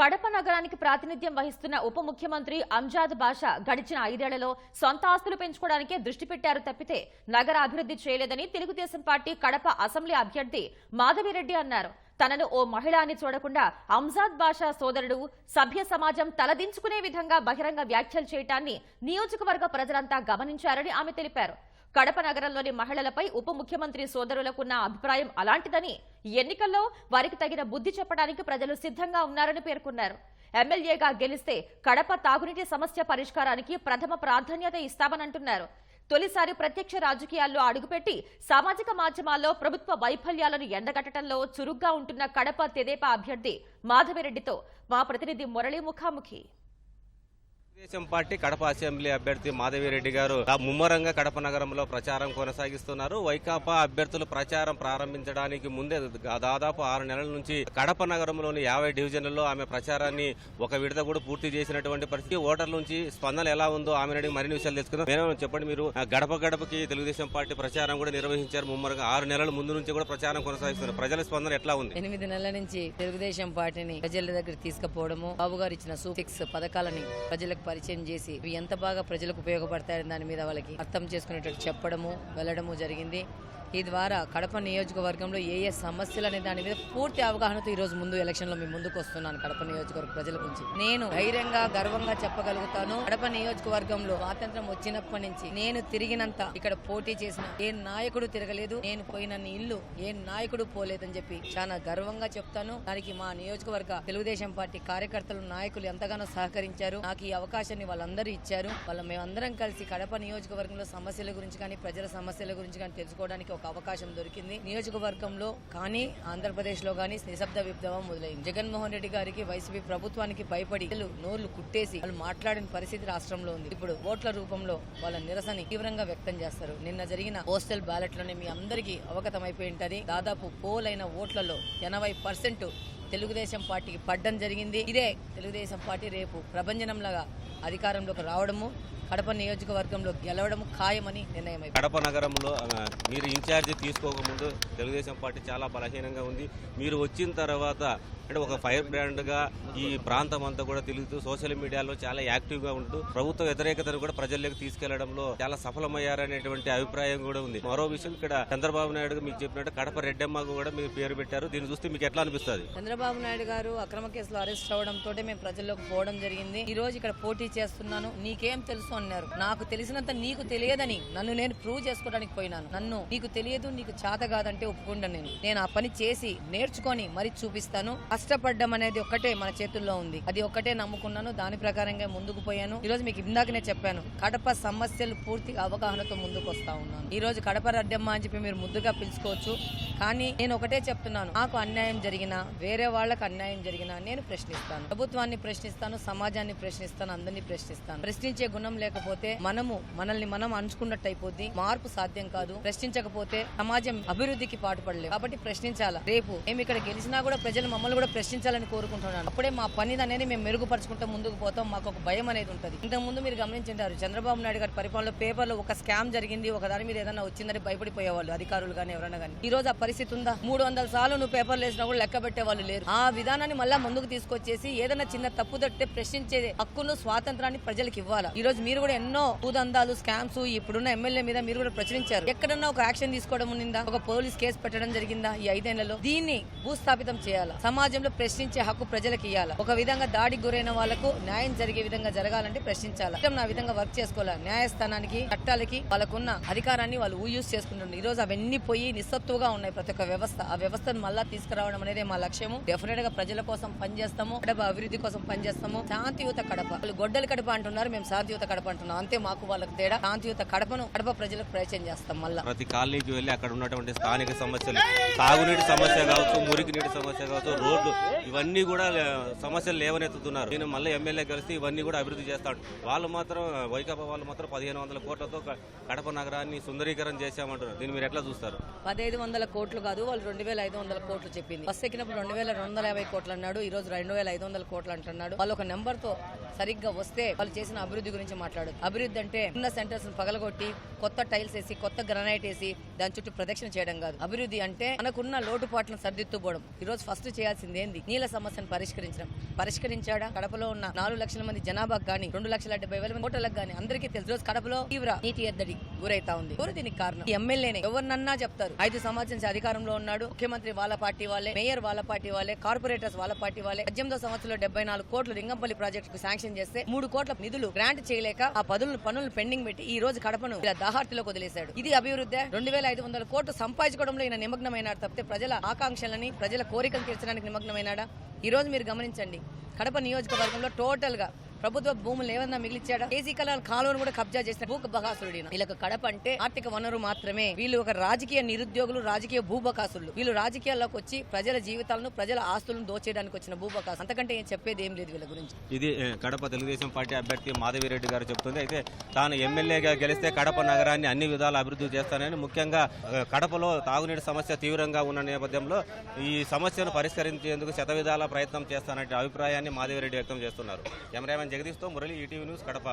కడప నగరానికి ప్రాతినిధ్యం వహిస్తున్న ఉప ముఖ్యమంత్రి అంజాద్ బాషా గడిచిన ఐదేళ్ళలో సొంత ఆస్తులు పెంచుకోవడానికే దృష్టి పెట్టారు తప్పితే నగర అభివృద్ధి చేయలేదని తెలుగుదేశం పార్టీ కడప అసెంబ్లీ అభ్యర్థి మాధవిరెడ్డి అన్నారు. తనను ఓ మహిళ అని చూడకుండా అంజాద్ బాషా సోదరుడు సభ్య సమాజం తలదించుకునే విధంగా బహిరంగ వ్యాఖ్యలు చేయటాన్ని నియోజకవర్గ ప్రజలంతా గమనించారని ఆమె తెలిపారు. కడప నగరంలోని మహిళలపై ఉప ముఖ్యమంత్రి సోదరులకున్న అభిప్రాయం అలాంటిదని ఎన్నికల్లో వారికి తగిన బుద్ధి చెప్పడానికి ప్రజలు సిద్ధంగా ఉన్నారని పేర్కొన్నారు. ఎమ్మెల్యేగా గెలిస్తే కడప తాగునీటి సమస్య పరిష్కారానికి ప్రథమ ప్రాధాన్యత ఇస్తామనంటున్నారు. తొలిసారి ప్రత్యక్ష రాజకీయాల్లో అడుగుపెట్టి సామాజిక మాధ్యమాల్లో ప్రభుత్వ వైఫల్యాలను ఎండగట్టడంలో చురుగ్గా ఉంటున్న కడప తెదేపా అభ్యర్థి మాధవిరెడ్డితో మా ప్రతినిధి మురళి ముఖాముఖి. తెలుగుదేశం పార్టీ కడప అసెంబ్లీ అభ్యర్థి మాధవిరెడ్డి గారు ముమ్మరంగా కడప నగరంలో ప్రచారం కొనసాగిస్తున్నారు. వైకాపా అభ్యర్థులు ప్రచారం ప్రారంభించడానికి ముందే దాదాపు ఆరు నెలల నుంచి కడప నగరంలోని యాభై డివిజన్లలో ఆమె ప్రచారాన్ని ఒక విడత కూడా పూర్తి చేసినటువంటి పరిస్థితి. ఓటర్ల నుంచి స్పందన ఎలా ఉందో ఆమె అడిగి మరిన్ని విషయాలు తెలుసుకుందాం. నేను చెప్పండి మీరు. ఆ, గడప గడపకి తెలుగుదేశం పార్టీ ప్రచారం కూడా నిర్వహించారు. ముమ్మరంగా ఆరు నెలల ముందు నుంచి కూడా ప్రచారం కొనసాగిస్తున్నారు. ప్రజల స్పందన ఎట్లా ఉంది? ఎనిమిది నెలల నుంచి తెలుగుదేశం పార్టీని ప్రజల దగ్గర తీసుకుపోవడము బాబు గారు ఇచ్చిన సూఫిక్స్ పథకాలని ప్రజలకు పరిచయం చేసి ఇవి ఎంత బాగా ప్రజలకు ఉపయోగపడతాయని దాని మీద వాళ్ళకి అర్థం చేసుకునేటట్టు చెప్పడము వెళ్ళడము జరిగింది. ఈ ద్వారా కడప నియోజకవర్గంలో ఏ ఏ సమస్యలు అనే దాని మీద పూర్తి అవగాహనతో ఈ రోజు ముందు ఎలక్షన్లో మీ ముందుకు వస్తున్నాను కడప నియోజకవర్గ ప్రజల గురించి. నేను ధైర్యంగా గర్వంగా చెప్పగలుగుతాను. కడప నియోజకవర్గంలో స్వాతంత్రం వచ్చినప్పటి నుంచి నేను తిరిగినంత ఇక్కడ పోటీ చేసిన ఏ నాయకుడు తిరగలేదు. నేను పోయినన్ని ఇల్లు ఏ నాయకుడు పోలేదని చెప్పి చాలా గర్వంగా చెప్తాను. దానికి మా నియోజకవర్గ తెలుగుదేశం పార్టీ కార్యకర్తలు నాయకులు ఎంతగానో సహకరించారు. నాకు ఈ అవకాశాన్ని వాళ్ళందరూ ఇచ్చారు. వాళ్ళ మేమందరం కలిసి కడప నియోజకవర్గంలో సమస్యల గురించి కానీ ప్రజల సమస్యల గురించి కానీ తెలుసుకోవడానికి ఒక అవకాశం దొరికింది. నియోజకవర్గంలో కానీ ఆంధ్రప్రదేశ్లో కానీ నిశ్శబ్ద విప్లవం మొదలైంది. జగన్మోహన్ రెడ్డి గారికి వైసీపీ ప్రభుత్వానికి భయపడి నోర్లు కుట్టేసి వాళ్ళు మాట్లాడిన పరిస్థితి రాష్ట్రంలో ఉంది. ఇప్పుడు ఓట్ల రూపంలో వాళ్ళ నిరసన తీవ్రంగా వ్యక్తం చేస్తారు. నిన్న జరిగిన పోస్టల్ బ్యాలెట్లోనే మీ అందరికీ అవగతమైపోయింటది. దాదాపు పోలైన అయిన ఓట్లలో ఎనభై పర్సెంట్ తెలుగుదేశం పార్టీకి పడ్డం జరిగింది. ఇదే తెలుగుదేశం పార్టీ రేపు ప్రభంజనంలాగా అధికారంలోకి రావడము కడప నియోజకవర్గంలో గెలవడము ఖాయమని నిర్ణయమైంది కడప నగరంలో మీరు ఇన్ఛార్జి తీసుకోకముందు తెలుగుదేశం పార్టీ చాలా బలహీనంగా ఉంది. మీరు వచ్చిన తర్వాత అంటే ఒక ఫైర్ బ్రాండ్గా ఈ ప్రాంతం అంతా కూడా తిరుగుతూ సోషల్ మీడియాలో చాలా యాక్టివ్గా ఉంటూ ప్రభుత్వ వ్యతిరేకతను కూడా ప్రజల్లోకి తీసుకెళ్ళడంలో చాలా సఫలమయ్యారనేటువంటి అభిప్రాయం కూడా ఉంది. మరో విషయం ఇక్కడ చంద్రబాబు నాయుడు మీకు చెప్పినట్టు కడప రెడ్డమ్మ కూడా మీరు పేరు పెట్టారు. దీన్ని చూస్తే మీకు ఎట్లా అనిపిస్తుంది? చంద్రబాబు నాయుడు గారు అక్రమ కేసులో అరెస్ట్ అవడంతో మేము ప్రజల్లోకి పోవడం జరిగింది. ఈ రోజు ఇక్కడ పోటీ చేస్తున్నాను. నీకేం తెలుసు అన్నారు. నాకు తెలిసినంత నీకు తెలియదని నన్ను నేను ప్రూవ్ చేసుకోవడానికి పోయినాను. నన్ను నీకు తెలియదు నీకు చేత కాదంటే ఒప్పుకుంటాను నేను. నేను ఆ పని చేసి నేర్చుకొని మరి చూపిస్తాను. కష్టపడడం అనేది ఒక్కటే మన చేతుల్లో ఉంది. అది ఒక్కటే నమ్ముకున్నాను దాని ప్రకారంగా ముందుకు పోయాను. ఈ రోజు మీకు ఇందాకనే చెప్పాను కడప సమస్యలు పూర్తిగా అవగాహనతో ముందుకు వస్తా ఉన్నాను. ఈ రోజు కడప రడ్డమ్మ అని చెప్పి మీరు ముద్దుగా పిలుచుకోవచ్చు. కానీ నేను ఒకటే చెప్తున్నాను నాకు అన్యాయం జరిగినా వేరే వాళ్ళకి అన్యాయం జరిగినా నేను ప్రశ్నిస్తాను. ప్రభుత్వాన్ని ప్రశ్నిస్తాను సమాజాన్ని ప్రశ్నిస్తాను అందరినీ ప్రశ్నిస్తాను. ప్రశ్నించే గుణం లేకపోతే మనము మనల్ని మనం అంచుకున్నట్టు అయిపోద్ది మార్పు సాధ్యం కాదు. ప్రశ్నించకపోతే సమాజం అభివృద్ధికి పాటుపడలేదు కాబట్టి ప్రశ్నించాలా? రేపు మేము ఇక్కడ గెలిచినా కూడా ప్రజలు మమ్మల్ని కూడా ప్రశ్నించాలని కోరుకుంటున్నాను. అప్పుడే మా పని అనేది మేము మెరుగుపరుచుకుంటూ ముందుకు పోతాం. మాకు ఒక భయం అనేది ఉంటుంది. ఇంతకు ముందు మీరు గమనించారు చంద్రబాబు నాయుడు గారి పరిపాలనలో పేపర్లో ఒక స్కామ్ జరిగింది. ఒక దాని మీద ఏదైనా వచ్చిందని భయపడిపోయేవాళ్ళు అధికారులు కానీ ఎవరైనా కానీ ఈ రోజు ఆ పరిస్థితి ఉందా? మూడు వందల సార్లు నువ్వు పేపర్లు వేసినా కూడా లెక్క పెట్టే వాళ్ళు లేరు. ఆ విధానాన్ని మళ్ళా ముందుకు తీసుకొచ్చేసి ఏదైనా చిన్న తప్పు తట్టే ప్రశ్నించే హక్కును స్వాతంత్రాన్ని ప్రజలకు ఇవ్వాలి? ఈ రోజు మీరు కూడా ఎన్నో భూదందాలు స్కామ్స్ ఇప్పుడున్న ఎమ్మెల్యే మీద మీరు కూడా ప్రచురించారు. ఎక్కడన్నా ఒక యాక్షన్ తీసుకోవడం ఉందా ఒక పోలీస్ కేసు పెట్టడం జరిగిందా ఈ ఐదేళ్ళలో? దీన్ని భూస్థాపితం చేయాలా? సమాజంలో ప్రశ్నించే హక్కు ప్రజలకు ఇవ్వాలి ఒక విధంగా దాడికి గురైన వాళ్ళకు న్యాయం జరిగే విధంగా జరగాలంటే ప్రశ్నించాలి? నా విధంగా వర్క్ చేసుకోవాలి? న్యాయస్థానానికి చట్టాలకి వాళ్ళకున్న అధికారాన్ని వాళ్ళు యూజ్ చేసుకుంటున్నారు. ఈ రోజు అవన్నీ పోయి నిస్సత్తుగా ఉన్నాయి ప్రతి ఒక్క వ్యవస్థ ఆ వ్యవస్థను మళ్ళా తీసుకురావడం అనేది మా లక్ష్యము. డెఫినెట్గా ప్రజల కోసం పనిచేస్తాము కడప అభివృద్ధి కోసం పనిచేస్తాము. శాంతియుత కడప. వాళ్ళు గొడ్డలి కడప అంటున్నారు మేము శాంతియుత కడప అంటున్నాం. అంతే మాకు వాళ్ళకి తేడా. శాంతియుత కడపను కడప ప్రజలకు పరిచయం చేస్తాం మళ్ళా. ప్రతి కాలనీకి వెళ్ళి అక్కడ ఉన్నటువంటి స్థానిక సమస్యలు తాగునీటి సమస్య కావచ్చు మురికి నీటి సమస్య కావచ్చు రోడ్లు ఇవన్నీ కూడా సమస్యలు లేవనెత్తుతున్నారు. నేను మళ్ళీ ఎమ్మెల్యే కలిసి ఇవన్నీ కూడా అభివృద్ధి చేస్తాడు వాళ్ళు మాత్రం వైకాపా వాళ్ళు మాత్రం పదిహేను వందల కోట్లతో కడప నగరాన్ని సుందరీకరణ చేశామంటారు దీన్ని మీరు ఎట్లా చూస్తారు? పదహైదు వందల కోట్లు కోట్లు కాదు వాళ్ళు రెండు వేల ఐదు వందల కోట్లు చెప్పింది. బస్సు ఎక్కినప్పుడు రెండు వేల రెండు వందల యాభై కోట్లు అన్నాడు ఈ రోజు రెండు వేల ఐదు వందల కోట్లు అంటున్నాడు. వాళ్ళు ఒక నెంబర్తో సరిగ్గా వస్తే వాళ్ళు చేసిన అభివృద్ధి గురించి మాట్లాడు. అభివృద్ధి అంటే ఉన్న సెంటర్స్ పగలగొట్టి కొత్త టైల్స్ వేసి కొత్త గ్రనైట్ వేసి దాని చుట్టూ ప్రదక్షిణ చేయడం కాదు. అభివృద్ధి అంటే మనకున్న లోటుపాట్లను సర్దిద్దుపోవడం ఈ రోజు ఫస్ట్ చేయాల్సింది ఏంది? నీళ్ళ సమస్యను పరిష్కరించడం. పరిష్కరించాడా? కడపలో ఉన్న నాలుగు లక్షల మంది జనాభాకు గాని రెండు లక్షల డెబ్బై వేల మంది కానీ అందరికీ తెలుసు. రోజు కడపలో తీవ్ర నీటి ఎద్దడి గురైతా ఉంది. ఎవరు దీనికి కారణం. ఎమ్మెల్యేనే ఎవరినన్నా చెప్తారు. ఐదు సంవత్సరం అధికారంలో ఉన్నాడు. ముఖ్యమంత్రి వాళ్ళ పార్టీ వాళ్ళే మేయర్ వాళ్ళ పార్టీ వాళ్ళే కార్పొరేటర్స్ వాళ్ళ పార్టీ వాళ్ళే. పద్దెనిమిదో సంవత్సరంలో డెబ్బై నాలుగు కోట్లు లింగంపల్లి ప్రాజెక్ట్కు శాంక్షన్ చేస్తే మూడు కోట్ల నిధులు గ్రాంట్ చేయలేక ఆ పదులు పనులు పెండింగ్ పెట్టి ఈ రోజు కడపను ఇలా దాహార్తిలోకి వదిలేశాడు. ఇది అభివృద్ధి. రెండు వేల ఐదు వందల కోట్లు సంపాదించుకోవడంలో ఈయన నిమగ్నమైనాడు తప్పితే ప్రజల ఆకాంక్షలని ప్రజల కోరికలు తీర్చడానికి నిమగ్నమైనాడా? ఈ రోజు మీరు గమనించండి. కడప నియోజకవర్గంలో టోటల్గా ప్రభుత్వ భూములు ఏమన్నా మిగిలిచ్చాడా? కేసీ కళాల కాలువను కూడా కబ్జా చేసిన భూబకాసురుడు వీళ్ళకి కడప అంటే ఆర్థిక వనరు మాత్రమే. వీళ్ళు ఒక రాజకీయ నిరుద్యోగులు రాజకీయ భూబకాసులు వీళ్ళు రాజకీయాల్లోకి వచ్చి ప్రజల జీవితాలను ప్రజల ఆస్తులను దోచేయడానికి వచ్చిన భూబకాసు అంతకంటే ఏం చెప్పేది ఏం లేదు వీళ్ళ గురించి. ఇది కడప తెలుగుదేశం పార్టీ అభ్యర్థి మాధవిరెడ్డి గారు చెప్తుంది. అయితే తాను ఎమ్మెల్యేగా గెలిస్తే కడప నగరాన్ని అన్ని విధాలు అభివృద్ధి చేస్తానని ముఖ్యంగా కడపలో తాగునీటి సమస్య తీవ్రంగా ఉన్న నేపథ్యంలో ఈ సమస్యను పరిష్కరించేందుకు శతవిధాల ప్రయత్నం చేస్తానంటే అభిప్రాయాన్ని మాధవిరెడ్డి వ్యక్తం చేస్తున్నారు. కెమెరామెన్ జగదీష్తో మురళి ఈటీవీ న్యూస్ కడప.